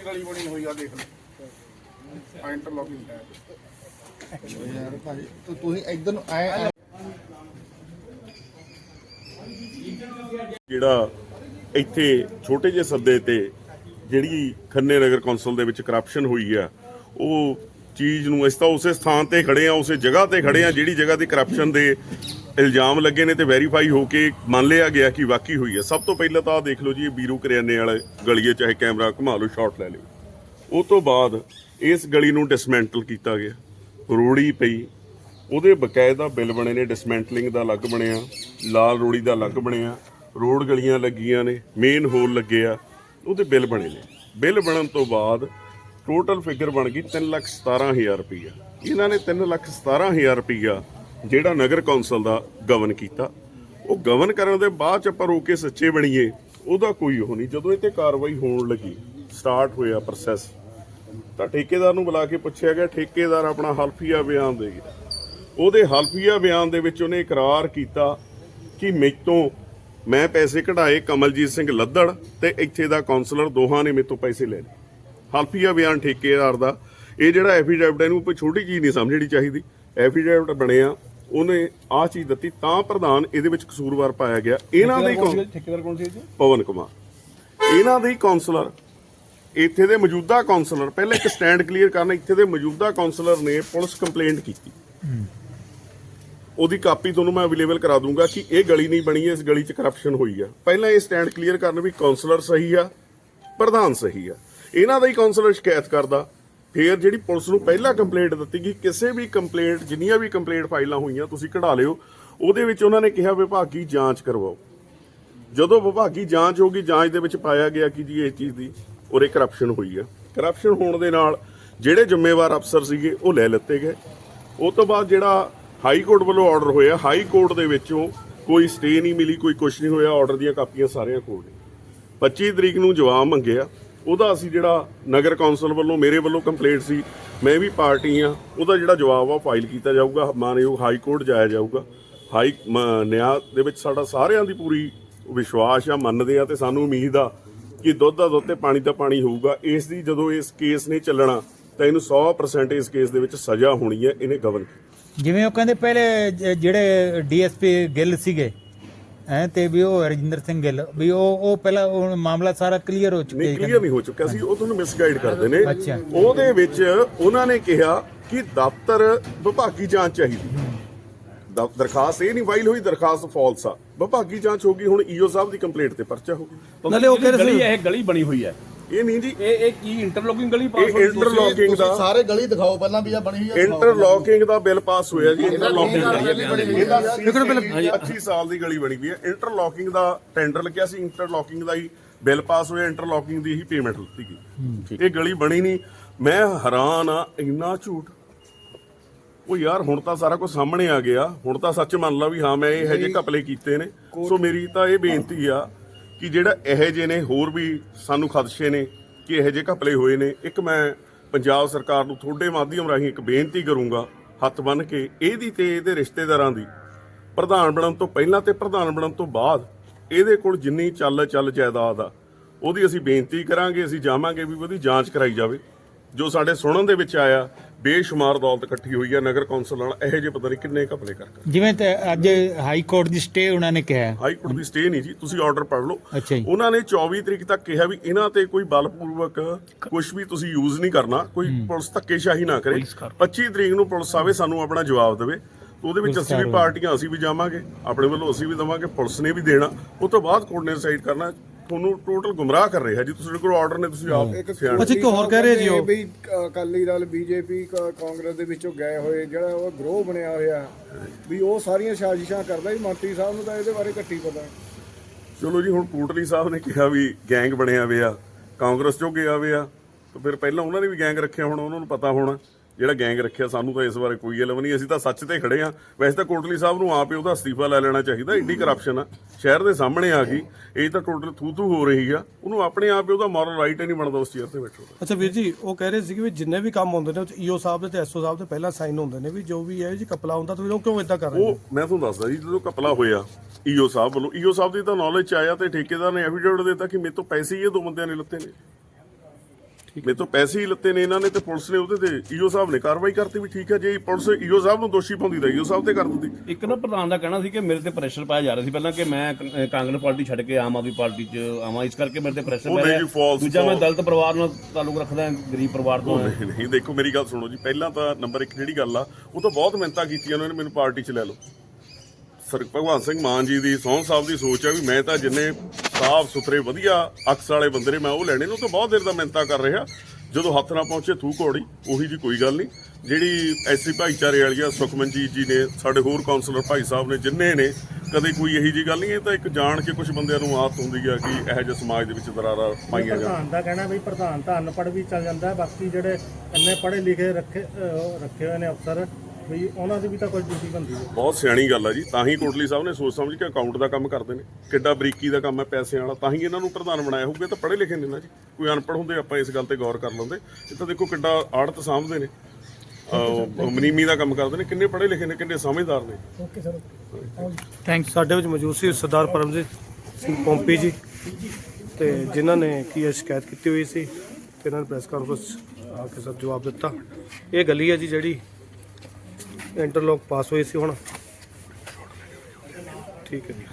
ਵਾਲੀ ਗਲੀ ਬਣੀ ਹੋਈ ਆ ਦੇਖ ਲਓ। ਆ ਇੰਟਰਲੋਕਿੰਗ ਟਾਇਲ ਯਾਰ ਭਾਈ ਤੂੰ ਤੁਸੀਂ ਇੱਧਰ ਨੂੰ ਐ ਜਿਹੜਾ ਇੱਥੇ ਛੋਟੇ ਜਿਹੇ ਸੱਦੇ ਤੇ ਜਿਹੜੀ ਖੰਨੇ ਨਗਰ ਕੌਂਸਲ ਦੇ ਵਿੱਚ ਕਰਪਸ਼ਨ ਹੋਈ ਆ ਉਹ ਚੀਜ਼ ਨੂੰ ਇਸ ਤਾਂ ਉਸੇ ਸਥਾਨ ਤੇ ਖੜੇ ਆ ਉਸੇ ਜਗ੍ਹਾ ਤੇ ਖੜੇ ਆ ਜਿਹੜੀ ਜਗ੍ਹਾ ਤੇ ਕਰਪਸ਼ਨ ਦੇ ਇਲਜ਼ਾਮ ਲੱਗੇ ਨੇ ਤੇ ਵੈਰੀਫਾਈ ਹੋ ਕੇ ਮੰਨ ਲਿਆ ਗਿਆ ਕਿ ਵਾਕਈ ਹੋਈ ਹੈ। ਸਭ ਤੋਂ ਪਹਿਲਾਂ ਤਾਂ ਆਹ ਦੇਖ ਲਓ ਜੀ, ਇਹ ਬੀਰੂ ਕਰਿਆਨੇ ਵਾਲੇ ਗਲੀਏ ਚਾਹੇ ਕੈਮਰਾ ਘੁਮਾ ਲਓ ਸ਼ਾਟ ਲੈ ਲਿਓ। ਉਹ ਤੋਂ ਬਾਅਦ ਇਸ ਗਲੀ ਨੂੰ ਡਿਸਮੈਂਟਲ ਕੀਤਾ ਗਿਆ। ਰੋੜੀ ਪਈ। ਉਹਦੇ ਬਕਾਇਦਾ ਬਿੱਲ ਬਣੇ ਨੇ ਡਿਸਮੈਂਟਲਿੰਗ ਦਾ ਅਲੱਗ ਬਣਿਆ, ਲਾਲ ਰੋੜੀ ਦਾ ਅਲੱਗ ਬਣਿਆ, ਰੋਡ ਗਲੀਆਂ ਲੱਗੀਆਂ ਨੇ ਮੇਨ ਹੋਲ ਲੱਗੇ ਆ, ਉਹਦੇ ਬਿੱਲ ਬਣੇ ਨੇ। ਬਿੱਲ ਬਣਨ ਤੋਂ ਬਾਅਦ ਟੋਟਲ ਫਿਗਰ ਬਣ ਗਈ 317000 ਰੁਪਈਆ। ਇਹਨਾਂ ਨੇ 317000 ਰੁਪਈਆ ਜਿਹੜਾ ਨਗਰ ਕੌਂਸਲ ਦਾ ਗਵਨ ਕੀਤਾ, ਉਹ ਗਵਨ ਕਰਨ ਦੇ ਬਾਅਦ ਚ ਆਪਾਂ ਰੋ ਕੇ ਸੱਚੇ ਬਣੀਏ, ਉਹਦਾ ਕੋਈ ਉਹ ਨਹੀਂ। ਜਦੋਂ ਇਹ ਤੇ ਕਾਰਵਾਈ ਹੋਣ ਲੱਗੀ ਸਟਾਰਟ ਹੋਇਆ ਪ੍ਰੋਸੈਸ ਤਾਂ ਠੇਕੇਦਾਰ ਨੂੰ ਬੁਲਾ ਕੇ ਪੁੱਛਿਆ ਗਿਆ, ਠੇਕੇਦਾਰ ਆਪਣਾ ਹਲਫੀਆ ਬਿਆਨ ਦੇ ਗਿਆ। ਉਹਦੇ ਹਲਫੀਆ ਬਿਆਨ ਦੇ ਵਿੱਚ ਉਹਨੇ ਇਕਰਾਰ ਕੀਤਾ ਕਿ ਮੇਤੋਂ ਮੈਂ ਪੈਸੇ ਕਢਾਏ ਕਮਲਜੀਤ ਸਿੰਘ ਲੱਦੜ ਤੇ ਇੱਥੇ ਦਾ ਕਾਉਂਸਲਰ ਦੋਹਾਂ ਨੇ ਮੇਤੋਂ ਪੈਸੇ ਲੈ ਲਏ। ਹਲਫੀਆ ਬਿਆਨ ਠੇਕੇਦਾਰ ਦਾ। ਇਹ ਜਿਹੜਾ ਐਫੀਡੈਵਿਟ ਇਹਨੂੰ ਕੋਈ ਛੋਟੀ ਚੀਜ਼ ਨਹੀਂ ਸਮਝਣੀ ਚਾਹੀਦੀ। ਐਫੀਡੈਵਿਟ ਬਣਿਆ। ਉਹਨੇ ਆਹ ਚੀਜ਼ ਦਿੱਤੀ ਤਾਂ ਪ੍ਰਧਾਨ ਇਹਦੇ ਵਿੱਚ ਕਸੂਰਵਾਰ ਪਾਇਆ ਗਿਆ। ਇਹਨਾਂ ਦੇ ਹੀ ਠੇਕੇਦਾਰ ਕੌਣ ਸੀ ਜੀ? ਪਵਨ ਕੁਮਾਰ। ਇਹਨਾਂ ਦੇ ਹੀ ਕਾਉਂਸਲਰ ਇੱਥੇ ਦੇ ਮੌਜੂਦਾ ਕਾਉਂਸਲਰ ਪਹਿਲਾਂ ਇੱਕ ਸਟੈਂਡ ਕਲੀਅਰ ਕਰਨਾ ਇੱਥੇ ਦੇ ਮੌਜੂਦਾ ਕਾਉਂਸਲਰ ਨੇ ਪੁਲਿਸ ਕੰਪਲੇਂਟ ਕੀਤੀ। ਉਹਦੀ ਕਾਪੀ ਤੁਹਾਨੂੰ ਮੈਂ ਅਵੇਲੇਬਲ ਕਰਾ ਦੂੰਗਾ ਕਿ ਇਹ ਗਲੀ ਨਹੀਂ ਬਣੀ ਇਸ ਗਲੀ 'ਚ ਕਰਪਸ਼ਨ ਹੋਈ ਆ। ਪਹਿਲਾਂ ਇਹ ਸਟੈਂਡ ਕਲੀਅਰ ਕਰਨ ਵੀ ਕਾਉਂਸਲਰ ਸਹੀ ਆ ਪ੍ਰਧਾਨ ਸਹੀ ਆ। ਇਹਨਾਂ ਦਾ ਹੀ ਕਾਉਂਸਲਰ ਸ਼ਿਕਾਇਤ ਕਰਦਾ। ਫਿਰ ਜਿਹੜੀ ਪੁਲਿਸ ਨੂੰ ਪਹਿਲਾਂ ਕੰਪਲੇਂਟ ਦਿੱਤੀ ਗਈ, ਕਿਸੇ ਵੀ ਕੰਪਲੇਂਟ ਜਿੰਨੀਆਂ ਵੀ ਕੰਪਲੇਂਟ ਫਾਈਲਾਂ ਹੋਈਆਂ, ਤੁਸੀਂ ਕਢਾ ਲਿਓ। ਉਹਦੇ ਵਿੱਚ ਉਹਨਾਂ ਨੇ ਕਿਹਾ, ਵਿਭਾਗੀ ਜਾਂਚ ਕਰਵਾਓ। ਜਦੋਂ ਵਿਭਾਗੀ ਜਾਂਚ ਹੋ ਗਈ, ਜਾਂਚ ਦੇ ਵਿੱਚ ਪਾਇਆ ਗਿਆ ਕਿ ਜੀ ਇਸ ਚੀਜ਼ ਦੀ ਉਰੇ ਕਰਪਸ਼ਨ ਹੋਈ ਆ। ਕਰਪਸ਼ਨ ਹੋਣ ਦੇ ਨਾਲ ਜਿਹੜੇ ਜ਼ਿੰਮੇਵਾਰ ਅਫਸਰ ਸੀਗੇ, ਉਹ ਲੈ ਲਿੱਤੇ ਗਏ। ਉਸ ਤੋਂ ਬਾਅਦ ਜਿਹੜਾ ਹਾਈ ਕੋਰਟ ਵੱਲੋਂ ਆਰਡਰ ਹੋਇਆ ਹਾਈ ਕੋਰਟ ਦੇ ਵਿੱਚੋਂ ਕੋਈ ਸਟੇ ਨਹੀਂ ਮਿਲੀ, ਕੋਈ ਕੁਝ ਨਹੀਂ ਹੋਇਆ ਆਰਡਰ ਦੀਆਂ ਕਾਪੀਆਂ ਸਾਰੀਆਂ ਕੋਲ ਨੇ। 25 ਤਰੀਕ ਨੂੰ ਜਵਾਬ ਮੰਗਿਆ। ਉਹਦਾ ਅਸੀਂ ਜਿਹੜਾ ਨਗਰ ਕੌਂਸਲ ਵੱਲੋਂ ਮੇਰੇ ਵੱਲੋਂ ਕੰਪਲੇਂਟ ਸੀ, ਮੈਂ ਵੀ ਪਾਰਟੀ ਆ ਉਹਦਾ ਜਿਹੜਾ ਜਵਾਬ ਆ ਫਾਈਲ ਕੀਤਾ ਜਾਊਗਾ, ਮਾਨਯੋਗ ਹਾਈ ਕੋਰਟ ਜਾਇਆ ਜਾਊਗਾ। ਹਾਈ ਮ- ਨਿਆਂ ਦੇ ਵਿੱਚ ਸਾਡਾ ਸਾਰਿਆਂ ਦੀ ਪੂਰੀ ਵਿਸ਼ਵਾਸ ਆ, ਮੰਨਦੇ ਆ ਤੇ ਸਾਨੂੰ ਉਮੀਦ ਆ ਕਿ ਦੁੱਧ ਦਾ ਦੁੱਧ ਤੇ ਪਾਣੀ ਦਾ ਪਾਣੀ ਹੋਊਗਾ। ਇਸ ਦੀ ਜਦੋਂ ਇਸ ਕੇਸ ਨੇ ਚੱਲਣਾ, ਤਾਂ ਇਹਨੂੰ 100% ਇਸ ਕੇਸ ਦੇ ਵਿੱਚ ਸਜ਼ਾ ਹੋਣੀ ਹੈ, ਇਹਨੇ ਗਵਨ ਜਿਵੇਂ ਉਹ ਕਹਿੰਦੇ ਪਹਿਲੇ ਜ- ਜਿਹੜੇ ਡੀਐਸਪੀ ਗਿੱਲ ਸੀਗੇ ਐ ਤੇ ਵੀ ਉਹ ਰਜਿੰਦਰ ਸਿੰਘ ਗਿੱਲ ਵੀ ਉਹ ਉਹ ਪਹਿਲਾਂ ਉਹ ਮਾਮਲਾ ਸਾਰਾ ਕਲੀਅਰ ਹੋ ਚੁੱਕਿਆ ਨਹੀਂ ਕਲੀਅਰ ਨਹੀਂ ਹੋ ਚੁੱਕਿਆ ਸੀ ਉਹ ਤੁਹਾਨੂੰ ਮਿਸਗਾਈਡ ਕਰਦੇ ਨੇ। ਉਹਦੇ ਵਿੱਚ ਉਹਨਾਂ ਨੇ ਕਿਹਾ ਕਿ ਦਫ਼ਤਰ ਵਿਭਾਗੀ ਜਾਂਚ ਚਾਹੀਦੀ ਦਰਖਾਸਤ ਇਹ ਨਹੀਂ ਫਾਈਲ ਹੋਈ ਦਰਖਾਸਤ ਫਾਲਸ ਆ। ਵਿਭਾਗੀ ਜਾਂਚ ਹੋ ਗਈ ਹੁਣ ਈਓ ਸਾਹਿਬ ਦੀ ਕੰਪਲੇਂਟ ਤੇ ਪਰਚਾ ਹੋ ਗਿਆ। ਨਾਲੇ ਉਹ ਗਲੀ ਇਹ ਗਲੀ ਬਣੀ ਹੋਈ ਹੈ। ਇਹ ਨਹੀਂ ਜੀ। ਇਹ ਇਹ ਕੀ ਇੰਟਰਲੋਕਿੰਗ ਗਲੀ ਪਾਸ ਇਹ ਹੋਈ? ਇੰਟਰਲੋਕਿੰਗ ਦਾ ਸਾਰੇ ਗਲੀ ਦਿਖਾਓ ਪਹਿਲਾਂ ਵੀ ਆ ਬਣੀ ਹੋਈ ਆ। ਇੰਟਰਲੋਕਿੰਗ ਦਾ ਬਿੱਲ ਪਾਸ ਹੋਇਆ ਜੀ ਇੰਟਰਲੋਕਿੰਗ ਦਾ। ਇਹਦਾ ਹੋਈ 25 ਸਾਲ ਦੀ ਗਲੀ ਬਣੀ ਵੀ ਹੈ ਇੰਟਰਲੋਕਿੰਗ ਦਾ ਟੈਂਡਰ ਲੱਗਿਆ ਸੀ ਇੰਟਰਲੋਕਿੰਗ ਦਾ ਹੀ ਬਿੱਲ ਪਾਸ ਹੋਇਆ ਇੰਟਰਲੋਕਿੰਗ ਦੀ ਹੀ ਪੇਮੈਂਟ ਲਿੱਤੀ ਗਈ। ਇਹ ਗਲੀ ਬਣੀ ਨਹੀਂ। ਮੈਂ ਹੈਰਾਨ ਆ ਇੰਨਾ ਝੂਠ? ਉਹ ਯਾਰ ਹੁਣ ਤਾਂ ਸਾਰਾ ਕੁਝ ਸਾਹਮਣੇ ਆ ਗਿਆ। ਹੁਣ ਤਾਂ ਸੱਚ ਮੰਨ ਲਾ ਵੀ ਹਾਂ ਮੈਂ ਇਹ ਜਿਹੇ ਘਪਲੇ ਕੀਤੇ ਨੇ। ਸੋ ਮੇਰੀ ਤਾਂ ਇਹ ਬੇਨਤੀ ਆ ਕਿ ਜਿਹੜਾ ਇਹੋ ਜਿਹੇ ਨੇ, ਹੋਰ ਵੀ ਸਾਨੂੰ ਖਦਸ਼ੇ ਨੇ ਕਿ ਇਹੋ ਜਿਹੇ ਘਪਲੇ ਹੋਏ ਨੇ। ਇੱਕ ਮੈਂ ਪੰਜਾਬ ਸਰਕਾਰ ਨੂੰ ਤੁਹਾਡੇ ਮਾਧਿਅਮ ਰਾਹੀਂ ਇੱਕ ਬੇਨਤੀ ਕਰੂੰਗਾ ਹੱਥ ਬੰਨ ਕੇ, ਇਹਦੀ ਤੇ ਇਹਦੇ ਰਿਸ਼ਤੇਦਾਰਾਂ ਦੀ। ਪ੍ਰਧਾਨ ਬਣਨ ਤੋਂ ਪਹਿਲਾਂ ਤੇ ਪ੍ਰਧਾਨ ਬਣਨ ਤੋਂ ਬਾਅਦ ਇਹਦੇ ਕੋਲ ਜਿੰਨੀ ਚੱਲ ਚੱਲ ਜਾਇਦਾਦ ਆ, ਉਹਦੀ ਅਸੀਂ ਬੇਨਤੀ ਕਰਾਂਗੇ, ਅਸੀਂ ਜਾਵਾਂਗੇ ਵੀ ਉਹਦੀ ਜਾਂਚ ਕਰਾਈ ਜਾਵੇ। ਜੋ ਸਾਡੇ ਸੁਣਨ ਦੇ ਵਿੱਚ ਆਇਆ ਬੇਸ਼ੁਮਾਰ ਦੌਲਤ ਇਕੱਠੀ ਹੋਈ ਹੈ ਨਗਰ ਕੌਂਸਲ ਨਾਲ ਇਹੋ ਜਿਹੇ ਪਤਾ ਨਹੀਂ ਕਿੰਨੇ ਘਪਲੇ ਕਰ ਕਰ ਜਿਵੇਂ ਤੇ ਅੱਜ ਹਾਈ ਕੋਰਟ ਦੀ ਸਟੇ ਉਹਨਾਂ ਨੇ ਕਿਹਾ। ਹਾਈ ਕੋਰਟ ਦੀ ਸਟੇ ਨਹੀਂ ਜੀ ਤੁਸੀਂ ਆਰਡਰ ਪੜ੍ਹ ਲਓ। ਅੱਛਾ ਜੀ। ਉਹਨਾਂ ਨੇ 24 ਤਰੀਕ ਤੱਕ ਕਿਹਾ ਵੀ ਇਹਨਾਂ ਤੇ ਕੋਈ ਬਲਪੂਰਵਕ ਕੁਝ ਵੀ ਤੁਸੀਂ ਯੂਜ਼ ਨਹੀਂ ਕਰਨਾ ਕੋਈ ਪੁਲਿਸ ਧੱਕੇਸ਼ਾਹੀ ਨਾ ਕਰੇ। 25 ਤਰੀਕ ਨੂੰ ਪੁਲਿਸ ਆਵੇ ਸਾਨੂੰ ਆਪਣਾ ਜਵਾਬ ਦੇਵੇ। ਉਹਦੇ ਵਿੱਚ ਅਸੀਂ ਵੀ ਪਾਰਟੀਆਂ ਅਸੀਂ ਵੀ ਜਾਵਾਂਗੇ। ਆਪਣੇ ਵੱਲੋਂ ਅਸੀਂ ਵੀ ਦਵਾਂਗੇ ਪੁਲਿਸ ਨੇ ਵੀ ਦੇਣਾ। ਉਹ ਤੋਂ ਬਾਅਦ ਕੋਰਟ ਨੇ ਡਿਸਾਈਡ ਕਰਨਾ। ਤੁਹਾਨੂੰ ਟੋਟਲ ਗੁੰਮਰਾਹ ਕਰ ਰਿਹਾ ਜੀ ਤੁਸੀਂ ਕੋਲ ਆਰਡਰ ਨੇ ਤੁਸੀਂ ਆਪ ਸਿਆਣੇ ਅੱਛਾ ਇੱਕ ਹੋਰ ਕਹਿ ਰਹੇ ਜੀ ਉਹ। ਵੀ ਅਕਾਲੀ ਦਲ ਬੀਜੇਪੀ ਕਾਂਗਰਸ ਦੇ ਵਿੱਚੋਂ ਗਏ ਹੋਏ ਜਿਹੜਾ ਉਹ ਗਰੋਹ ਬਣਿਆ ਹੋਇਆ ਵੀ ਉਹ ਸਾਰੀਆਂ ਸਾਜ਼ਿਸ਼ਾਂ ਕਰਦਾ ਜੀ ਮੰਤਰੀ ਸਾਹਿਬ ਨੂੰ ਤਾਂ ਇਹਦੇ ਬਾਰੇ ਘੱਟੀ ਪਤਾ। ਚਲੋ ਜੀ ਹੁਣ ਕੋਟਲੀ ਸਾਹਿਬ ਨੇ ਕਿਹਾ ਵੀ ਗੈਂਗ ਬਣਿਆ ਹੋਇਆ ਕਾਂਗਰਸ ਚੋਂ ਗਿਆ ਹੋਇਆ ਤਾਂ ਫਿਰ ਪਹਿਲਾਂ ਉਹਨਾਂ ਨੇ ਵੀ ਗੈਂਗ ਰੱਖਿਆ ਹੋਣਾ ਉਹਨਾਂ ਨੂੰ ਪਤਾ ਹੋਣਾ। ਜਿਹੜਾ ਗੈਂਗ ਰੱਖਿਆ ਸਾਨੂੰ ਤਾਂ ਇਸ ਬਾਰੇ ਕੋਈ ਇਲਮ ਨਹੀਂ ਅਸੀਂ ਤਾਂ ਸੱਚ ਤੇ ਖੜੇ ਆ ਵੈਸੇ ਤਾਂ ਕੋਟਲੀ ਸਾਹਿਬ ਨੂੰ ਆਪ ਹੀ ਉਹਦਾ ਅਸਤੀਫਾ ਲੈ ਲੈਣਾ ਚਾਹੀਦਾ ਏਡੀ ਕਰਪਸ਼ਨ ਆ। ਸ਼ਹਿਰ ਦੇ ਸਾਹਮਣੇ ਆ ਗਈ ਇਹ ਤਾਂ ਟੋਟਲ ਥੂ ਥੂ ਹੋ ਰਹੀ ਆ। ਉਹਨੂੰ ਆਪਣੇ ਆਪ ਹੀ ਉਹਦਾ ਮੋਰਲ ਰਾਈਟ ਹੀ ਨਹੀਂ ਬਣਦਾ ਉਸ ਚੇਅਰ ਤੇ ਬੈਠੋ ਅੱਛਾ ਵੀਰ ਜੀ ਉਹ ਕਹਿ ਰਹੇ ਸੀ ਕਿ ਵੀ ਜਿੰਨੇ ਵੀ ਕੰਮ ਹੁੰਦੇ ਨੇ ਉਹ ਈਓ ਸਾਹਿਬ ਦੇ ਤੇ ਐਸਓ ਸਾਹਿਬ ਦੇ ਪਹਿਲਾਂ ਸਾਈਨ ਹੁੰਦੇ ਨੇ ਵੀ ਜੋ ਵੀ ਹੈ ਜੀ ਕਪਲਾ ਹੁੰਦਾ ਤਾਂ ਉਹ ਕਿਉਂ ਇਦਾਂ ਕਰ ਰਹੇ ਉਹ ਮੈਂ ਤੁਹਾਨੂੰ ਦੱਸਦਾ ਜੀ ਜਦੋਂ ਕਪਲਾ ਹੋਇਆ ਈਓ ਸਾਹਿਬ ਵੱਲੋਂ ਈਓ ਸਾਹਿਬ ਦੀ ਤਾਂ ਨੌਲੇਜ ਚ ਆਇਆ ਤੇ ਠੇਕੇਦਾਰ ਨੇ ਐਫੀਡੇਵਿਟ ਦਿੱਤਾ ਕਿ ਮੇਰੇ ਤੋਂ ਪੈਸੇ ਹੀ ਇਹ ਦੋ ਬੰਦਿਆਂ ਨੇ ਲੱਤੇ ਨੇ। ਮੇਰੇ ਤੋਂ ਪੈਸੇ ਹੀ ਲੱਤੇ ਨੇ ਇਹਨਾਂ ਨੇ ਤੇ ਪੁਲਿਸ ਨੇ ਉਹਦੇ ਤੇ ਈਓ ਸਾਹਿਬ ਨੇ ਕਾਰਵਾਈ ਕਰਤੀ ਵੀ ਠੀਕ ਹੈ ਜੇ ਪੁਲਿਸ ਈਓ ਸਾਹਿਬ ਨੂੰ ਦੋਸ਼ੀ ਪਾਉਂਦੀ ਤਾਂ ਈਓ ਸਾਹਿਬ ਤੇ ਕਰ ਦਿੰਦੀ। ਇੱਕ ਨਾ ਪ੍ਰਧਾਨ ਦਾ ਕਹਿਣਾ ਸੀ ਕਿ ਮੇਰੇ ਤੇ ਪ੍ਰੈਸ਼ਰ ਪਾਇਆ ਜਾ ਰਿਹਾ ਸੀ ਪਹਿਲਾਂ ਕਿ ਮੈਂ ਕ- ਕਾਂਗਰਸ ਪਾਰਟੀ ਛੱਡ ਕੇ ਆਮ ਆਦਮੀ ਪਾਰਟੀ 'ਚ ਆਵਾਂ ਇਸ ਕਰਕੇ ਮੇਰੇ ਤੇ ਪ੍ਰੈਸ਼ਰ ਉਹ ਪੈ ਨਹੀਂ ਰਿਹਾ। ਜੀ, false, ਦੂਜਾ ਮੈਂ false। ਦਲਿਤ ਪਰਿਵਾਰ ਨਾਲ ਤਾਲੁਕ ਰੱਖਦਾ ਹਾਂ ਗਰੀਬ ਪਰਿਵਾਰ ਤੋਂ ਹਾਂ ਨਹੀਂ ਨਹੀਂ ਦੇਖੋ ਮੇਰੀ ਗੱਲ ਸੁਣੋ ਜੀ ਪਹਿਲਾਂ ਤਾਂ ਨੰਬਰ 1 ਜਿਹੜੀ ਗੱਲ ਆ ਉਹ ਤਾਂ ਬਹੁਤ ਮਿਹਨਤਾਂ ਕੀਤੀਆਂ ਉਹਨਾਂ ਨੇ ਮੈਨੂੰ ਪਾਰਟੀ 'ਚ ਲੈ ਲਓ। ਸਰ ਭਗਵਾਨ ਸਿੰਘ ਮਾਨ ਜੀ ਦੀ ਸੌਂ ਸਾਹਿਬ ਦੀ ਸੋਚ ਆ ਵੀ ਮੈਂ ਤਾਂ ਜਿੰਨੇ ਸਾਫ਼ ਸੁਥਰੇ ਵਧੀਆ ਅਕਸ ਵਾਲੇ ਬੰਦੇ ਨੇ ਮੈਂ ਉਹ ਲੈਣੇ ਨੇ ਤਾਂ ਬਹੁਤ ਦੇਰ ਦਾ ਮਿਹਨਤਾਂ ਕਰ ਰਿਹਾ। ਜਦੋਂ ਹੱਥ ਨਾ ਪਹੁੰਚੇ ਥੂ ਘੋੜੀ ਉਹੀ ਜੀ ਕੋਈ ਗੱਲ ਨਹੀਂ। ਜਿਹੜੀ ਐਸੀ ਭਾਈਚਾਰੇ ਵਾਲੀ ਆ ਸੁਖਮਨਜੀਤ ਜੀ ਨੇ ਸਾਡੇ ਹੋਰ ਕਾਉਂਸਲਰ ਭਾਈ ਸਾਹਿਬ ਨੇ ਜਿੰਨੇ ਨੇ ਕਦੇ ਕੋਈ ਇਹੀ ਜੀ ਗੱਲ ਨਹੀਂ ਇਹ ਤਾਂ ਇੱਕ ਜਾਣ ਕੇ ਕੁਝ ਬੰਦਿਆਂ ਨੂੰ ਆਦਤ ਹੁੰਦੀ ਆ ਕਿ ਇਹੋ ਜਿਹੇ ਸਮਾਜ ਦੇ ਵਿੱਚ ਦਰਾਰਾਂ ਪਾਈਆਂ ਜਾਣ। ਪ੍ਰਧਾਨ ਦਾ ਕਹਿਣਾ ਵੀ ਪ੍ਰਧਾਨ ਤਾਂ ਅਨਪੜ੍ਹ ਵੀ ਚੱਲ ਜਾਂਦਾ ਬਾਕੀ ਜਿਹੜੇ ਇੰਨੇ ਪੜ੍ਹੇ ਲਿਖੇ ਰੱਖੇ ਅਹ, ਰੱਖੇ ਹੋਏ ਨੇ ਅਫਸਰ ਵੀ ਉਹਨਾਂ ਦੀ ਵੀ ਤਾਂ ਕੋਈ ਡਿਊਟੀ ਬਣਦੀ ਹੈ ਬਹੁਤ ਸਿਆਣੀ ਗੱਲ ਆ ਜੀ। ਤਾਂ ਹੀ ਕੋਟਲੀ ਸਾਹਿਬ ਨੇ ਸੋਚ ਸਮਝ ਕੇ ਅਕਾਊਂਟ ਦਾ ਕੰਮ ਕਰਦੇ ਨੇ। ਕਿੱਡਾ ਬਰੀਕੀ ਦਾ ਕੰਮ ਹੈ ਪੈਸਿਆਂ ਵਾਲਾ। ਤਾਂ ਹੀ ਇਹਨਾਂ ਨੂੰ ਪ੍ਰਧਾਨ ਬਣਾਇਆ ਹੋਊਗਾ। ਤਾਂ ਪੜ੍ਹੇ ਲਿਖੇ ਨੇ ਨਾ ਜੀ। ਕੋਈ ਅਨਪੜ੍ਹ ਹੁੰਦੇ ਆਪਾਂ ਇਸ ਗੱਲ ਤੇ ਗੌਰ ਕਰ ਲੈਂਦੇ। ਇਹ ਤਾਂ ਦੇਖੋ ਕਿੱਡਾ ਆੜਤ ਸਾਂਭਦੇ ਨੇ। ਮਨੀਮੀ ਦਾ ਕੰਮ ਕਰਦੇ ਨੇ। ਕਿੰਨੇ ਪੜ੍ਹੇ ਲਿਖੇ ਨੇ ਕਿੰਨੇ ਸਮਝਦਾਰ ਨੇ। ਸਾਡੇ ਵਿੱਚ ਮੌਜੂਦ ਸੀ ਸਰਦਾਰ ਪਰਮਜੀਤ ਸਿੰਘ ਪੌਂਪੀ ਜੀ। ਤੇ ਜਿਨ੍ਹਾਂ ਨੇ ਕੀ ਇਹ ਸ਼ਿਕਾਇਤ ਕੀਤੀ ਹੋਈ ਸੀ ਤੇ ਇਹਨਾਂ ਨੇ ਪ੍ਰੈਸ ਕਾਨਫਰੰਸ ਆ ਕੇ ਸਰ ਜਵਾਬ ਦਿੱਤਾ। ਇਹ ਗਲੀ ਹੈ ਜੀ ਜਿਹੜੀ ਇੰਟਰਲੋਕ ਪਾਸ ਹੋਈ ਸੀ ਹੁਣ। ਠੀਕ ਹੈ ਜੀ।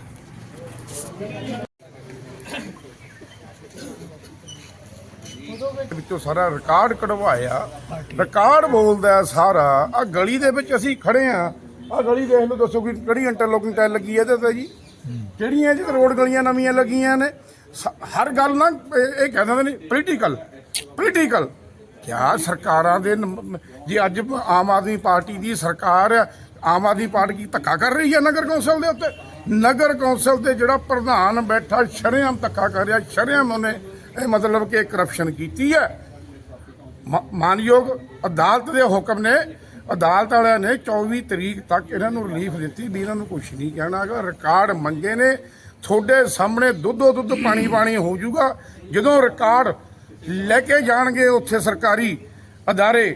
ਵਿੱਚੋਂ ਸਾਰਾ ਰਿਕਾਰਡ ਕਢਵਾਇਆ। ਰਿਕਾਰਡ ਬੋਲਦਾ ਸਾਰਾ। ਆ ਗਲੀ ਦੇ ਵਿੱਚ ਅਸੀਂ ਖੜੇ ਆ ਆ ਗਲੀ ਦੇਖ ਲਓ, ਦੱਸੋ ਕਿ ਕਿਹੜੀ ਇੰਟਰਲੋਕਿੰਗ ਟਾਇਲ ਲੱਗੀ ਹੈ ਇਹਦੇ ਤੇ ਜੀ? ਕਿਹੜੀਆਂ ਜੀ ਰੋਡ ਗਲੀਆਂ ਨਵੀਆਂ ਲੱਗੀਆਂ ਨੇ? ਹਰ ਗੱਲ ਨਾ, ਇਹ ਇਹ ਕਹਿੰਦੇ ਨੇ ਪੋਲੀਟੀਕਲ ਪੋਲੀਟੀਕਲ ਕਿਆ ਸਰਕਾਰਾਂ ਦੇ ਨਮ- ਜੇ ਅੱਜ ਆਮ ਆਦਮੀ ਪਾਰਟੀ ਦੀ ਸਰਕਾਰ ਆਮ ਆਦਮੀ ਪਾਰਟੀ ਧੱਕਾ ਕਰ ਰਹੀ ਹੈ ਨਗਰ ਕੌਂਸਲ ਦੇ ਉੱਤੇ? ਨਗਰ ਕੌਂਸਲ ਦੇ ਜਿਹੜਾ ਪ੍ਰਧਾਨ ਬੈਠਾ ਸ਼ਰੇਆਮ ਧੱਕਾ ਕਰ ਰਿਹਾ, ਸ਼ਰੇਆਮ ਉਹਨੇ ਇਹ ਮਤਲਬ ਕਿ ਕਰਪਸ਼ਨ ਕੀਤੀ ਹੈ। ਮ- ਮਾਨਯੋਗ ਅਦਾਲਤ ਦੇ ਹੁਕਮ ਨੇ, ਅਦਾਲਤ ਵਾਲਿਆਂ ਨੇ 24 ਤਰੀਕ ਤੱਕ ਇਹਨਾਂ ਨੂੰ ਰਿਲੀਫ ਦਿੱਤੀ ਵੀ ਇਹਨਾਂ ਨੂੰ ਕੁਝ ਨਹੀਂ ਕਹਿਣਾ ਹੈਗਾ। ਰਿਕਾਰਡ ਮੰਗੇ ਨੇ, ਤੁਹਾਡੇ ਸਾਹਮਣੇ ਦੁੱਧੋ ਦੁੱਧ ਪਾਣੀ ਪਾਣੀ ਹੋ ਜਾਊਗਾ ਜਦੋਂ ਰਿਕਾਰਡ ਲੈ ਕੇ ਜਾਣਗੇ ਉੱਥੇ ਸਰਕਾਰੀ ਅਦਾਰੇ।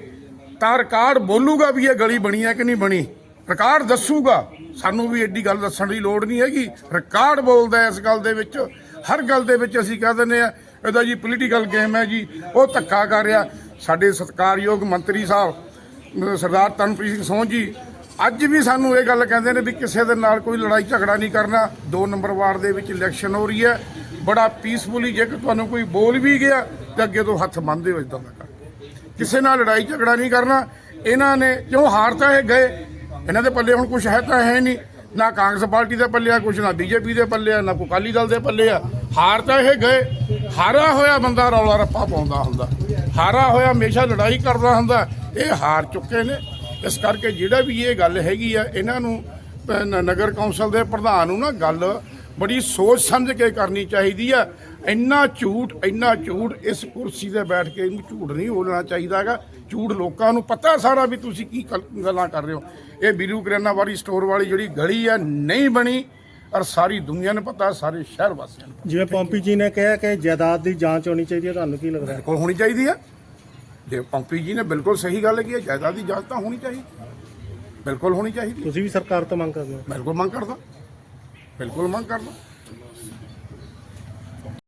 ਤਾਂ ਰਿਕਾਰਡ ਬੋਲੂਗਾ ਵੀ ਇਹ ਗਲੀ ਬਣੀ ਹੈ ਕਿ ਨਹੀਂ ਬਣੀ। ਰਿਕਾਰਡ ਦੱਸੂਗਾ। ਸਾਨੂੰ ਵੀ ਐਡੀ ਗੱਲ ਦੱਸਣ ਦੀ ਲੋੜ ਨਹੀਂ ਹੈਗੀ। ਰਿਕਾਰਡ ਬੋਲਦਾ ਇਸ ਗੱਲ ਦੇ ਵਿੱਚ। ਹਰ ਗੱਲ ਦੇ ਵਿੱਚ ਅਸੀਂ ਕਹਿ ਦਿੰਦੇ ਆ ਇਹਦਾ ਜੀ ਪੋਲੀਟੀਕਲ ਗੇਮ ਹੈ ਜੀ। ਉਹ ਧੱਕਾ ਕਰ ਰਿਹਾ। ਸਾਡੇ ਸਤਿਕਾਰਯੋਗ ਮੰਤਰੀ ਸਾਹਿਬ ਸਰਦਾਰ ਤਨਪ੍ਰੀਤ ਸਿੰਘ ਸੋਹ ਜੀ, ਅੱਜ ਵੀ ਸਾਨੂੰ ਇਹ ਗੱਲ ਕਹਿੰਦੇ ਨੇ ਵੀ ਕਿਸੇ ਦੇ ਨਾਲ ਕੋਈ ਲੜਾਈ ਝਗੜਾ ਨਹੀਂ ਕਰਨਾ। ਦੋ ਨੰਬਰ ਵਾਰਡ ਦੇ ਵਿੱਚ ਇਲੈਕਸ਼ਨ ਹੋ ਰਹੀ ਹੈ। ਬੜਾ ਪੀਸਫੁਲੀ ਜੇਕਰ ਤੁਹਾਨੂੰ ਕੋਈ ਬੋਲ ਵੀ ਗਿਆ ਤੇ ਅੱਗੇ ਤੋਂ ਹੱਥ ਮੰਨਦੇ ਹੋ ਇਦਾਂ ਦਾ ਕਰਕੇ। ਕਿਸੇ ਨਾਲ ਲੜਾਈ ਝਗੜਾ ਨਹੀਂ ਕਰਨਾ। ਇਹਨਾਂ ਨੇ ਕਿਉਂ ਹਾਰ ਤਾਂ ਇਹ ਗਏ? ਇਹਨਾਂ ਦੇ ਪੱਲੇ ਹੁਣ ਕੁਝ ਹੈ ਤਾਂ ਹੈ ਨਹੀਂ। ਨਾ ਕਾਂਗਰਸ ਪਾਰਟੀ ਦੇ ਪੱਲੇ ਆ ਕੁਝ ਨਾ ਬੀਜੇਪੀ ਦੇ ਪੱਲੇ ਆ, ਨਾ ਕੋਈ ਅਕਾਲੀ ਦਲ ਦੇ ਪੱਲੇ ਆ। ਹਾਰ ਤਾਂ ਇਹ ਗਏ। ਹਾਰਾ ਹੋਇਆ ਬੰਦਾ ਰੌਲਾ ਰੱਪਾ ਪਾਉਂਦਾ ਹੁੰਦਾ। ਹਾਰਾ ਹੋਇਆ ਹਮੇਸ਼ਾ ਲੜਾਈ ਕਰਦਾ ਹੁੰਦਾ। ਇਹ ਹਾਰ ਚੁੱਕੇ ਨੇ। ਇਸ ਕਰਕੇ ਜਿਹੜਾ ਵੀ ਇਹ ਗੱਲ ਹੈਗੀ ਆ, ਇਹਨਾਂ ਨੂੰ, ਨਗਰ ਕੌਂਸਲ ਦੇ ਪ੍ਰਧਾਨ ਨੂੰ ਨਾ ਗੱਲ ਬੜੀ ਸੋਚ ਸਮਝ ਕੇ ਕਰਨੀ ਚਾਹੀਦੀ ਆ। ਇੰਨਾ ਝੂਠ ਇੰਨਾ ਝੂਠ ਇਸ ਕੁਰਸੀ ਤੇ ਬੈਠ ਕੇ ਇਹਨੂੰ ਝੂਠ ਨਹੀਂ ਬੋਲਣਾ ਚਾਹੀਦਾ ਹੈਗਾ। ਝੂਠ ਲੋਕਾਂ ਨੂੰ ਪਤਾ ਸਾਰਾ ਵੀ ਤੁਸੀਂ ਕੀ ਗੱਲ- ਗੱਲਾਂ ਕਰ ਰਹੇ ਹੋ। ਇਹ ਬੀਰੂ ਕਰਿਆਨਾ ਵਾਲੀ ਸਟੋਰ ਵਾਲੀ ਜਿਹੜੀ ਗਲੀ ਆ ਨਹੀਂ ਬਣੀ ਔਰ ਸਾਰੀ ਦੁਨੀਆ ਨੂੰ ਪਤਾ ਸਾਰੇ ਸ਼ਹਿਰ ਵਾਸੀਆਂ ਨੂੰ ਜਿਵੇਂ ਪੌਂਪੀ ਜੀ ਨੇ ਕਿਹਾ ਕਿ ਜਾਇਦਾਦ ਦੀ ਜਾਂਚ ਹੋਣੀ ਚਾਹੀਦੀ ਹੈ ਤੁਹਾਨੂੰ ਕੀ ਲੱਗਦਾ ਹੈ ਬਿਲਕੁਲ ਹੋਣੀ ਚਾਹੀਦੀ ਆ ਜੇ ਪੰਪੀ ਜੀ ਨੇ ਬਿਲਕੁਲ ਸਹੀ ਗੱਲ ਕੀ ਹੈ ਜਾਇਦਾਦ ਦੀ ਜਾਂਚ ਤਾਂ ਹੋਣੀ ਚਾਹੀਦੀ। ਬਿਲਕੁਲ ਹੋਣੀ ਚਾਹੀਦੀ ਤੁਸੀਂ ਵੀ ਸਰਕਾਰ ਤੋਂ ਮੰਗ ਕਰਦੇ ਹੋ? ਬਿਲਕੁਲ ਮੰਗ ਕਰਦਾ। ਬਿਲਕੁਲ ਮੰਗ ਕਰਦਾ।